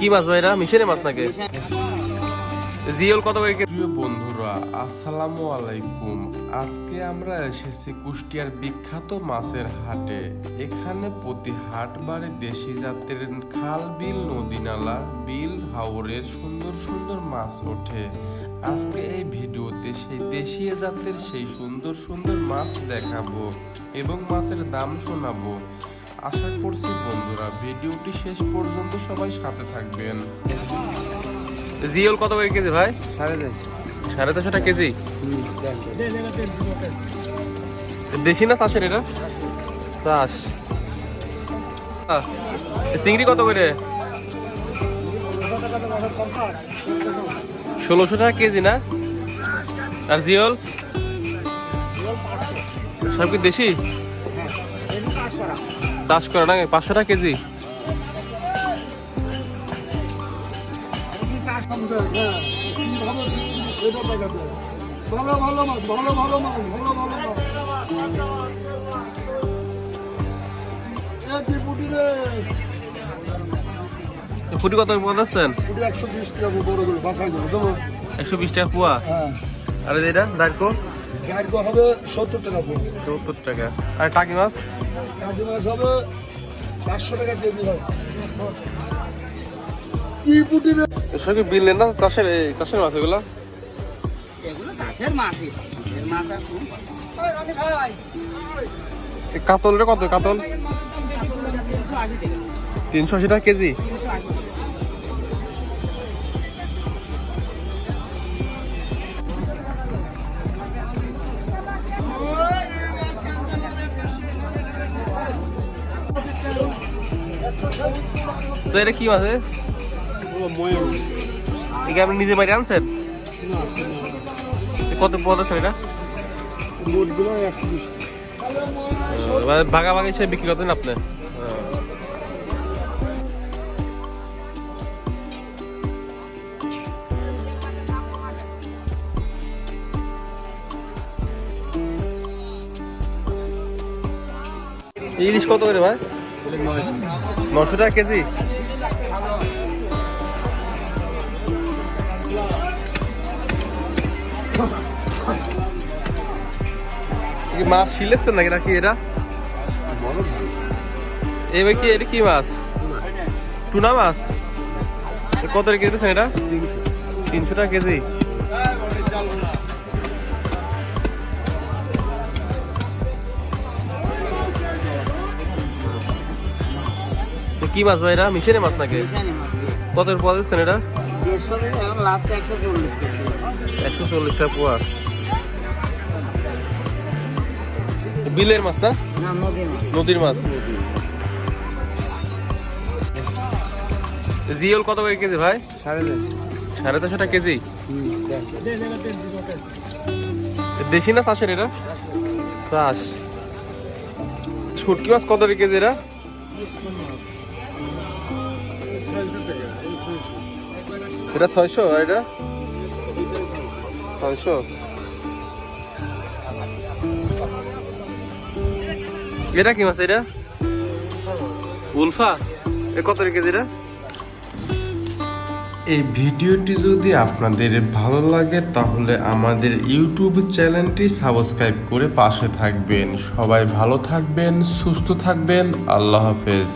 কি মাছ ভাই এরা মিশরে মাছ নাকি? জিওল কত? প্রিয় বন্ধুরা, আসসালামু আলাইকুম। আজকে আমরা এসেছি কুষ্টিয়ার বিখ্যাত মাছের হাটে। এখানে প্রতি হাটবারে দেশি জাতের খাল বিল, নদী নালা বিল, হাওরের সুন্দর সুন্দর মাছ ওঠে। আজকে এই ভিডিওতে সেই দেশীয় জাতের সেই সুন্দর সুন্দর মাছ দেখাবো এবং মাছের দাম শোনাবো। আশা করছি বন্ধুরা ভিডিওটি শেষ পর্যন্ত সবাই সাথে থাকবেন। জিওল কত করে কেজি ভাই? সাড়ে দশ সাড়ে টাকা কেজি। দেশি না চাষের এটা? চাষ। চিংড়ি কত করে? ষোলোশো টাকা কেজি না? আর জিওল? সব কি দেশি? চাষ করে না পাঁচশো টাকা কেজি ফুটি কত একশো বিশ টাকা দেবো একশো বিশ টাকা পোয়া? হ্যাঁ। আর এটা দাঁড়কো হবে সত্তর টাকা পড়বে সত্তর টাকা। আর টাকি মাছ? মাছ হবে পাঁচশো টাকা কেজি কি পুটি না? চাষের এই চাষের মাছ এগুলো? এগুলো চাষের মাছই এর মাছ আর এই কাতল রে কত? কাতল? তিনশো আশি টাকা। কেজি? তো এটা কি আছে? এটা আপনি নিজে বাড়ি আনছেন? কত পদ আছে এটা? বিশ। মানে হিসেবে বিক্রি করতেন আপনি। ইলিশ কত করে ভাই? নশো টাকা কেজি? মাছ শিলেছেন নাকি নাকি এরা এবার কি, এটা কি মাছ? টুনা মাছ? কত কেজি এটা? তিনশো টাকা কেজি। এ কি মাছ ভাই এটা? মিশরে মাছ নাকি? কত পাওয়া দিচ্ছেন এটা? একশো চল্লিশ টাকা পোয়া। বিলের মাছ না? নদীর মাছ। জিওল কত করে কেজি ভাই? সাড়ে দশ চারশো টাকা কেজি। দেশি না চাষের এটা? চাষ। শুটকি মাছ কত করে কেজি এরা এটা ছয়শো এটা? ছয়শো? এটা কি মাছ এটা? উলফা? এ কত কেজি এটা? এই ভিডিওটি যদি আপনাদের ভালো লাগে, তাহলে আমাদের ইউটিউব চ্যানেলটি সাবস্ক্রাইব করে পাশে থাকবেন। সবাই ভালো থাকবেন, সুস্থ থাকবেন। আল্লাহ হাফেজ।